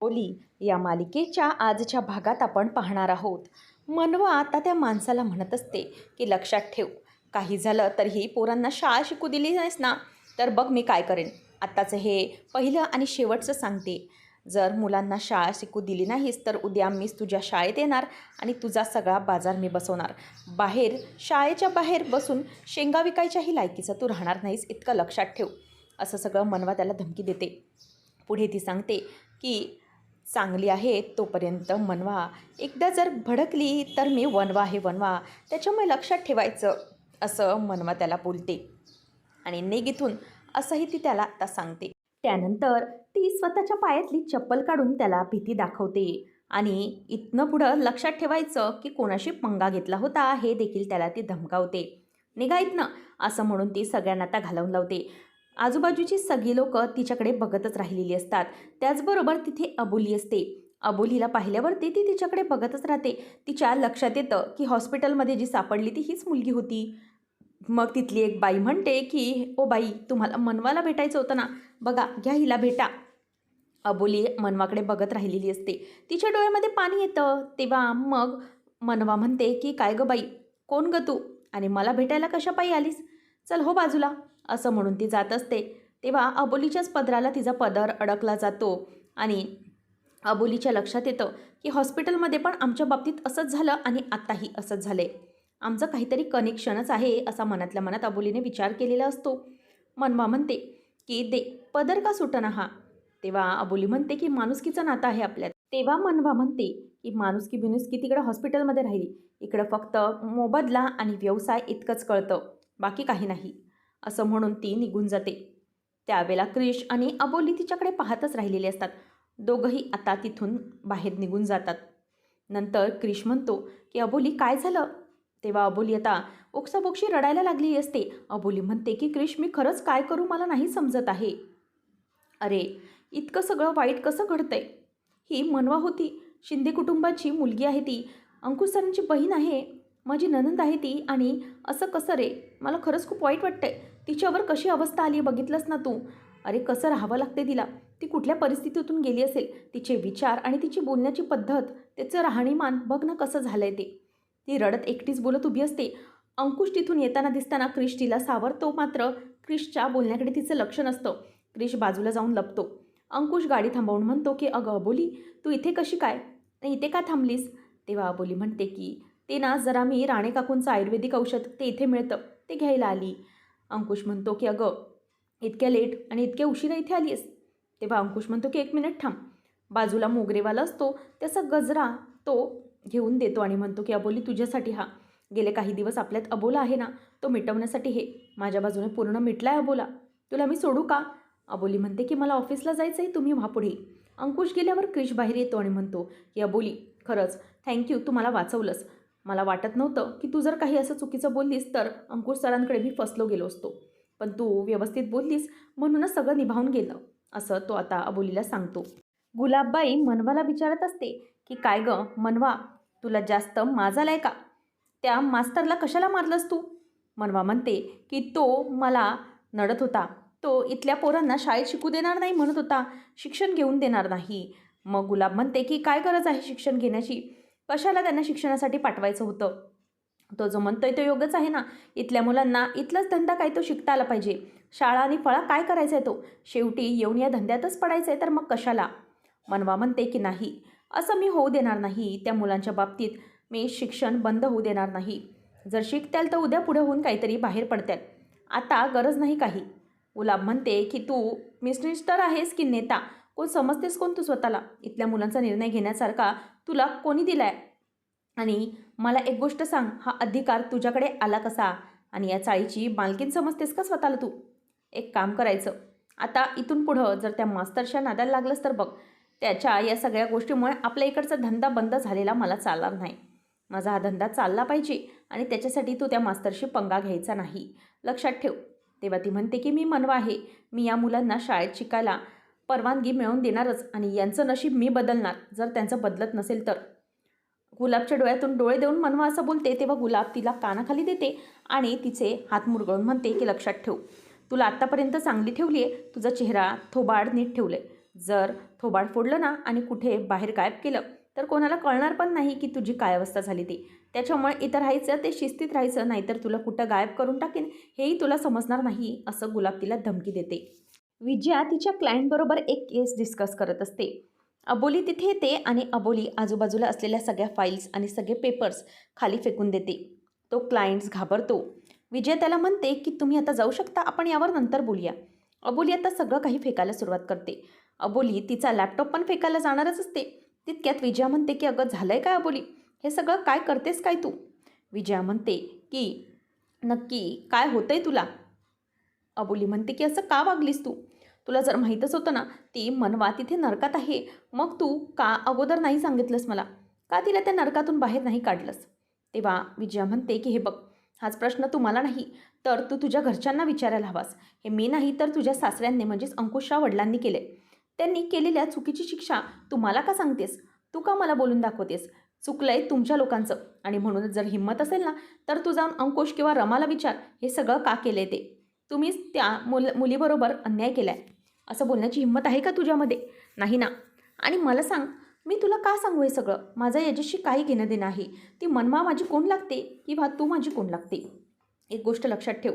ओली या मालिकेच्या आजच्या भागात आपण पाहणार आहोत. मनवा आता त्या माणसाला म्हणत असते की लक्षात ठेव काही झालं तरीही पोरांना शाळा शिकू दिली नाहीस ना? तर बघ मी काय करेन. आत्ताचं हे पहिलं आणि शेवटचं सांगते. जर मुलांना शाळा शिकू दिली नाहीस तर उद्या मीच तुझ्या शाळेत येणार आणि तुझा सगळा बाजार मी बसवणार. बाहेर शाळेच्या बाहेर बसून शेंगा विकायच्याही लायकीचं तू राहणार नाहीस इतकं लक्षात ठेव. असं सगळं मनवा त्याला धमकी देते. पुढे ती सांगते की चांगली आहे तोपर्यंत मनवा. एकदा जर भडकली तर मी वनवा आहे वनवा. त्याच्यामुळे लक्षात ठेवायचं असं मनवा त्याला बोलते. आणि नेगीतून असंही ती त्याला आता सांगते. त्यानंतर ती स्वतःच्या पायातली चप्पल काढून त्याला भीती दाखवते. आणि इथनं पुढं लक्षात ठेवायचं की कोणाशी पंगा घेतला होता हे देखील त्याला ती धमकावते. निघा इथनं असं म्हणून ती सगळ्यांना आता घालवून लावते. आजूबाजूची सगळी लोकं तिच्याकडे बघतच राहिलेली असतात. त्याचबरोबर तिथे अबोली असते. अबोलीला पाहिल्यावरती ती तिच्याकडे बघतच राहते. तिच्या लक्षात येतं की हॉस्पिटलमध्ये जी सापडली ती हीच मुलगी होती. मग तिथली एक बाई म्हणते की ओ बाई तुम्हाला मनवाला भेटायचं होतं ना? बघा घ्या हिला भेटा. अबोली मनवाकडे बघत राहिलेली असते. तिच्या डोळ्यामध्ये पाणी येतं. तेव्हा मग मनवा म्हणते की काय गं बाई? कोण ग तू? आणि मला भेटायला कशा पायी आलीस? चल हो बाजूला. असं म्हणून ती जात असते. तेव्हा अबोलीच्याच पदराला तिचा पदर अडकला जातो आणि अबोलीच्या लक्षात येतं की हॉस्पिटलमध्ये पण आमच्या बाबतीत असंच झालं आणि आत्ताही असंच झालं आहे आमचं काहीतरी कनेक्शनच आहे असा मनातल्या मनात अबोलीने विचार केलेला असतो. मनवा म्हणते की दे पदर का सुटना हा? तेव्हा अबोली म्हणते की माणुसकीचं नातं आहे आपल्यात. तेव्हा मनवा म्हणते की माणुसकी बिनुसकी तिकडं हॉस्पिटलमध्ये राहिली. इकडं फक्त मोबदला आणि व्यवसाय इतकंच कळतं. बाकी काही नाही. असं म्हणून ती निघून जाते. त्यावेळेला क्रिश आणि अबोली तिच्याकडे पाहतच राहिलेले असतात. दोघंही आता तिथून बाहेर निघून जातात. नंतर क्रिश म्हणतो की अबोली काय झालं? तेव्हा अबोली आता ओक्साबोक्षी रडायला लागली असते. अबोली म्हणते की क्रिश मी खरंच काय करू मला नाही समजत आहे. अरे इतकं सगळं वाईट कसं घडतंय? ही मनवा होती. शिंदे कुटुंबाची मुलगी आहे ती. अंकुश सरांची बहीण आहे. माझी ननंद आहे ती आणि असं कसं रे? मला खरंच खूप वाईट वाटतंय. तिच्यावर कशी अवस्था आली बघितलंस ना तू? अरे कसं राहावं लागते तिला? ती कुठल्या परिस्थितीतून गेली असेल? तिचे विचार आणि तिची बोलण्याची पद्धत त्याचं राहणीमान बघ ना कसं झालं आहे ते. ती रडत एकटीच बोलत उभी असते. अंकुश तिथून येताना दिसताना क्रिश तिला सावरतो मात्र क्रिशच्या बोलण्याकडे तिचं लक्ष नसतं. क्रिश बाजूला जाऊन लपतो. अंकुश गाडी थांबवून म्हणतो की अगं अबोली तू इथे कशी काय? नाही इथे का थांबलीस? तेव्हा अबोली म्हणते की ते ना जरा मी राणे काकूंचं आयुर्वेदिक औषध ते इथे मिळतं. ते घ्यायला आली. अंकुश म्हणतो की अगं इतक्या लेट आणि इतक्या उशिरा इथे आली आहेस तेव्हा अंकुश म्हणतो की एक मिनिट थांब. बाजूला मोगरेवाला असतो त्याचा गजरा तो घेऊन देतो आणि म्हणतो की अबोली तुझ्यासाठी हा. गेले काही दिवस आपल्यात अबोला आहे ना तो मिटवण्यासाठी हे. माझ्या बाजूने पूर्ण मिटला आहे अबोला. तुला मी सोडू का? अबोली म्हणते की मला ऑफिसला जायचं आहे तुम्ही व्हापुढे अंकुश गेल्यावर क्रिश बाहेर येतो आणि म्हणतो की अबोली खरंच थँक्यू तू मला वाचवलंस. मला वाटत नव्हतं की तू जर काही असं चुकीचं बोललीस तर अंकुश सरांकडे मी फसलो गेलो असतो. पण तू व्यवस्थित बोललीस म्हणूनच सगळं निभावून गेलं असं तो आता अबोलीला सांगतो. गुलाबबाई मनवाला विचारत असते की काय गं मनवा तुला जास्त माजालाय का? त्या मास्तरला कशाला मारलंस तू? मनवा म्हणते की तो मला नडत होता. तो इथल्या पोरांना शाळेत शिकू देणार नाही म्हणत होता. शिक्षण घेऊन देणार नाही. मग गुलाब म्हणते की काय गरज आहे शिक्षण घेण्याची? कशाला त्यांना शिक्षणासाठी पाठवायचं होतं? तो जो म्हणतोय तो योगच आहे ना. इथल्या मुलांना इथलाच धंदा काय तो शिकता आला पाहिजे? शाळा आणि फळा काय करायचा आहे तो? शेवटी येऊन या धंद्यातच पडायचं आहे तर मग कशाला? मनवा म्हणते की नाही असं मी होऊ देणार नाही त्या मुलांच्या बाबतीत. मी शिक्षण बंद होऊ देणार नाही. जर शिकत्याल तर उद्या पुढे होऊन काहीतरी बाहेर पडत्याल. आता गरज नाही काही. गुलाब म्हणते की तू मिनिस्टर आहेस की नेता? कोण समजतेस कोण तू स्वतःला? इथल्या मुलांचा निर्णय घेण्यासारखा तुला कोणी दिला आहे आणि मला एक गोष्ट सांग हा अधिकार तुझ्याकडे आला कसा? आणि या चाळीची मालकीन समजतेस का स्वतःला तू? एक काम करायचं. आता इथून पुढं जर त्या मास्तरच्या नादाला लागलंस तर बघ त्याच्या या सगळ्या गोष्टीमुळे आपल्या इकडचा धंदा बंद झालेला मला चालणार नाही. माझा हा धंदा चालला पाहिजे आणि त्याच्यासाठी तू त्या मास्तरशी पंगा घ्यायचा नाही. लक्षात ठेव. तेव्हा ती म्हणते की मी मनवा आहे. मी या मुलांना शाळेत शिकायला परवानगी मिळवून देणारच आणि यांचं नशीब मी बदलणार जर त्यांचं बदलत नसेल तर. गुलाबच्या डोळ्यातून डोळे देऊन मनवा असं बोलते तेव्हा गुलाब तिला कानाखाली देते आणि तिचे हात मुरगळून म्हणते की लक्षात ठेव तुला आत्तापर्यंत चांगली ठेवली आहे तुझा चेहरा थोबाड नीट ठेवलं आहे जर थोबाड फोडलं ना आणि कुठे बाहेर गायब केलं तर कोणाला कळणार पण नाही की तुझी काय अवस्था झाली ती. त्याच्यामुळे इथं राहायचं ते शिस्तीत राहायचं नाहीतर तुला कुठं गायब करून टाकेन हेही तुला समजणार नाही असं गुलाब तिला धमकी देते. विजया तिच्या क्लायंटबरोबर एक केस डिस्कस करत असते. अबोली तिथे येते आणि अबोली आजूबाजूला असलेल्या सगळ्या फाईल्स आणि सगळे पेपर्स खाली फेकून देते. तो क्लायंट्स घाबरतो. विजय त्याला म्हणते की तुम्ही आता जाऊ शकता? आपण यावर नंतर बोलूया. अबोली आता सगळं काही फेकायला सुरुवात करते. अबोली तिचा लॅपटॉप पण फेकायला जाणारच असते. तितक्यात विजया म्हणते की अगं झालं आहे काय अबोली? हे सगळं काय करतेस काय तू? विजया म्हणते की नक्की काय होतंय तुला? अबोली म्हणते की असं का वागलीस तू? तुला जर माहीतच होतं ना ती मनवा तिथे नरकात आहे. मग तू का अगोदर नाही सांगितलंस मला? का तिला त्या नरकातून बाहेर नाही काढलंस? तेव्हा विजया म्हणते की हे बघ हाच प्रश्न तुम्हाला नाही तर तू तुझ्या घरच्यांना विचारायला हवास. हे मी नाही तर तुझ्या सासऱ्यांनी म्हणजेच अंकुशराव वडिलांनी केले. त्यांनी केलेल्या चुकीची शिक्षा तुम्हाला का सांगतेस? तू का मला बोलून दाखवतेस? चुकलंय तुमच्या लोकांचं. आणि म्हणूनच जर हिंमत असेल ना तर तू जाऊन अंकुश किंवा रमाला विचार हे सगळं का केलंय ते? तुम्हीच त्या मुल मुलीबरोबर अन्याय केला आहे असं बोलण्याची हिंमत आहे का तुझ्यामध्ये? नाही ना. आणि मला सांग मी तुला का सांगू हे सगळं? माझं याच्याशी काही घेणं देणं आहे. ती मनमा माझी कोण लागते किंवा तू माझी कोण लागते? एक गोष्ट लक्षात ठेव.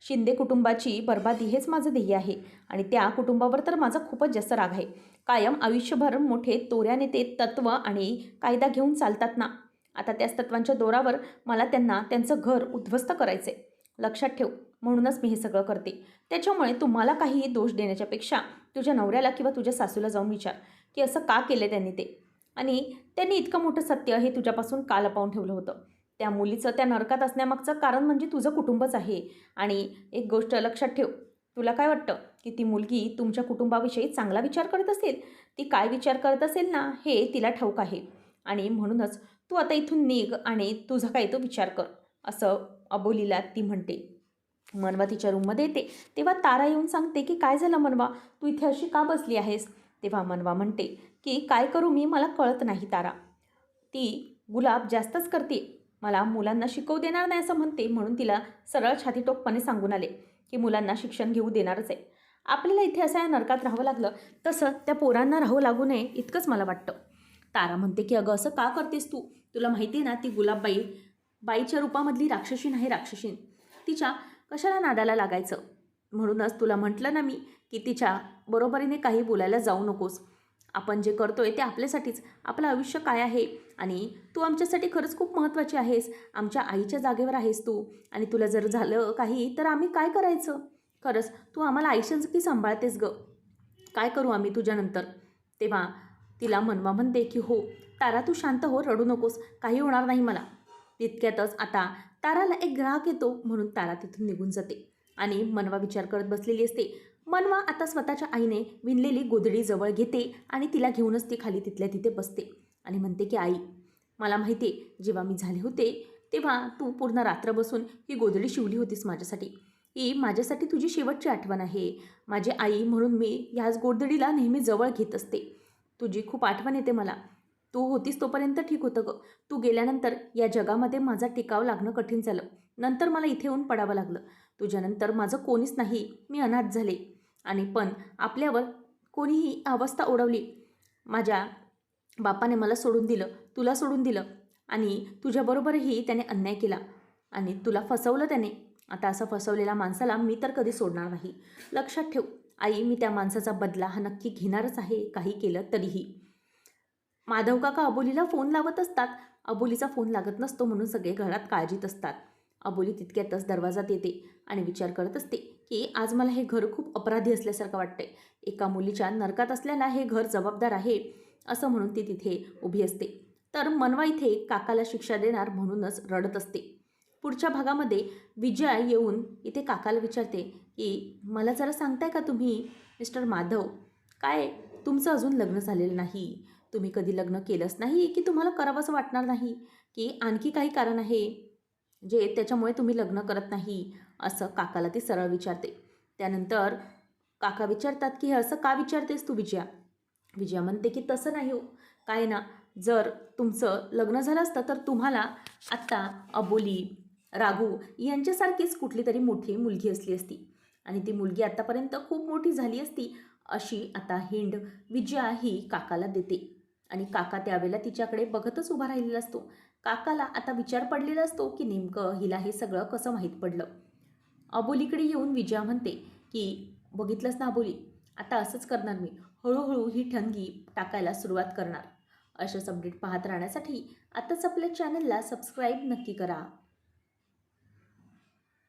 शिंदे कुटुंबाची बर्बादी हेच माझं ध्येय आहे. आणि त्या कुटुंबावर तर माझा खूपच जास्त राग आहे. कायम आयुष्यभर मोठे तोऱ्याने ते तत्त्व आणि कायदा घेऊन चालतात ना. आता त्याच तत्वांच्या दोरावर मला त्यांना त्यांचं घर उद्ध्वस्त करायचं आहे लक्षात ठेव. म्हणूनच मी हे सगळं करते. त्याच्यामुळे तुम्हाला काहीही दोष देण्याच्यापेक्षा तुझ्या नवऱ्याला किंवा तुझ्या सासूला जाऊन विचार की असं का केलं त्यांनी ते? आणि त्यांनी इतकं मोठं सत्य हे तुझ्यापासून का पाहून ठेवलं होतं. त्या मुलीचं त्या नरकात असण्यामागचं कारण म्हणजे तुझं कुटुंबच आहे. आणि एक गोष्ट लक्षात ठेव तुला काय वाटतं? की ती मुलगी तुमच्या कुटुंबाविषयी चांगला विचार करत असेल? ती काय विचार करत असेल ना हे तिला ठाऊक आहे. आणि म्हणूनच तू आता इथून निघ आणि तुझा काय तो विचार कर असं अबोलीला ती म्हणते. मनवा तिच्या रूममध्ये येते. तेव्हा तारा येऊन सांगते की काय झालं मनवा? तू इथे अशी का बसली आहेस? तेव्हा मनवा म्हणते की काय करू मी? मला कळत नाही तारा. ती गुलाब जास्तच करते. मला मुलांना शिकवू देणार नाही असं म्हणते. म्हणून तिला सरळ छातीटोकपणे सांगून आले की मुलांना शिक्षण घेऊ देणारच आहे. आपल्याला इथे असं या नरकात राहावं लागलं. तसं त्या पोरांना राहावं लागू नये इतकंच मला वाटतं. तारा म्हणते की अगं असं का करतेस तू? तुला माहिती आहे ना ती गुलाबबाई बाईच्या रूपामधली राक्षसीन आहे राक्षसीन. तिच्या कशाला नादाला लागायचं? म्हणूनच तुला म्हटलं ना मी की तिच्या बरोबरीने काही बोलायला जाऊ नकोस. आपण जे करतोय ते आपल्यासाठीच. आपलं आयुष्य काय आहे? आणि तू आमच्यासाठी खरंच खूप महत्त्वाची आहेस. आमच्या आईच्या जागेवर आहेस तू. आणि तुला जर झालं काही तर आम्ही काय करायचं? खरंच तू आम्हाला आयुष्याचं सांभाळतेस ग. काय करू आम्ही तुझ्यानंतर? तेव्हा तिला मनवा म्हणते की हो तारा तू शांत हो रडू नकोस. काही होणार नाही मला. तितक्यातच आता ताराला एक ग्राहक येतो म्हणून तारा तिथून निघून जाते. आणि मनवा विचार करत बसलेली असते. मनवा आता स्वतःच्या आईने विणलेली गोधडी जवळ घेते आणि तिला घेऊनच ती खाली तिथल्या तिथे बसते. आणि म्हणते की आई मला माहिती आहे जेव्हा मी झाले होते तेव्हा तू पूर्ण रात्र बसून ही गोधडी शिवली होतीस माझ्यासाठी. ही माझ्यासाठी तुझी शेवटची आठवण आहे. माझी आई म्हणून मी ह्याच गोधडीला नेहमी जवळ घेत असते. तुझी खूप आठवण येते मला. तू होतीस तोपर्यंत ठीक होतं ग. तू गेल्यानंतर या जगामध्ये माझा टिकाव लागणं कठीण झालं. नंतर मला इथे येऊन पडावं लागलं. तुझ्यानंतर माझं कोणीच नाही. मी अनाथ झाले. आणि पण आपल्यावर कोणीही अवस्था ओढवली. माझ्या बापाने मला सोडून दिलं. तुला सोडून दिलं. आणि तुझ्याबरोबरही त्याने अन्याय केला. आणि तुला फसवलं त्याने. आता असं फसवलेल्या माणसाला मी तर कधी सोडणार नाही. लक्षात ठेव. आई मी त्या माणसाचा बदला हा नक्की घेणारच आहे. काही केलं तरीही. माधव काका अबोलीला फोन लावत असतात. अबोलीचा फोन लागत नसतो म्हणून सगळे घरात काळजीत असतात. अबोली तितक्यातच दरवाजात येते आणि विचार करत असते की आज मला हे घर खूप अपराधी असल्यासारखं वाटतंय. एका मुलीच्या नरकात असल्याला हे घर जबाबदार आहे असं म्हणून ती तिथे उभी असते. तर मनवा इथे काकाला शिक्षा देणार म्हणूनच रडत असते. पुढच्या भागामध्ये विजया येऊन इथे काकाला विचारते की मला जरा सांगताय का तुम्ही मिस्टर माधव? काय तुमचं अजून लग्न झालेलं नाही. तुम्ही कधी लग्न केलंच नाही की तुम्हाला करावंसं वाटणार नाही? की आणखी काही कारण आहे जे त्याच्यामुळे तुम्ही लग्न करत नाही? असं काकाला ती सरळ विचारते. त्यानंतर काका विचारतात की हे असं का विचारतेस तू विजया? विजया म्हणते की तसं नाही हो. काय ना जर तुमचं लग्न झालं असतं तर तुम्हाला आत्ता अबोली राघू यांच्यासारखीच कुठली तरी मोठी मुलगी असली असती. आणि ती मुलगी आत्तापर्यंत खूप मोठी झाली असती अशी आता हिंड विजया ही काकाला देते. आणि काका त्यावेळेला तिच्याकडे बघतच उभा राहिलेला असतो. काकाला आता विचार पडलेला असतो की नेमकं हिला हे सगळं कसं माहीत पडलं? अबोलीकडे येऊन विजया म्हणते की बघितलंच ना अबोली? आता असंच करणार मी. हळूहळू ही ठणगी टाकायला सुरुवात करणार. अशाच अपडेट पाहत राहण्यासाठी आताच आपल्या चॅनलला सबस्क्राईब नक्की करा.